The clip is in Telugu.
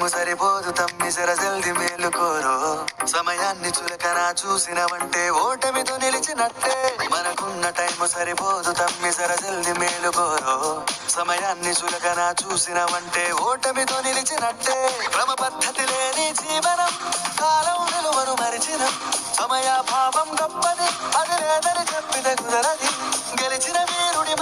మనకున్న టైము సరిపోదు తమ్మి సర జల్ది మేలుకోరో సమయాన్ని చులకన చూసినవంటే ఓటమితో నిలిచినట్టే. మనకున్న టైము సరిపోదు తమ్మి సర జల్ది మేలుకోరో సమయాన్ని చులకన చూసినవంటే ఓటమితో నిలిచినట్టే. క్రమ పద్ధతి లేని జీవనం కాలం విలువను మరిచిన. సమయాభావం గొప్పది అది లేదని చెప్పిన కుదరది. గెలిచిన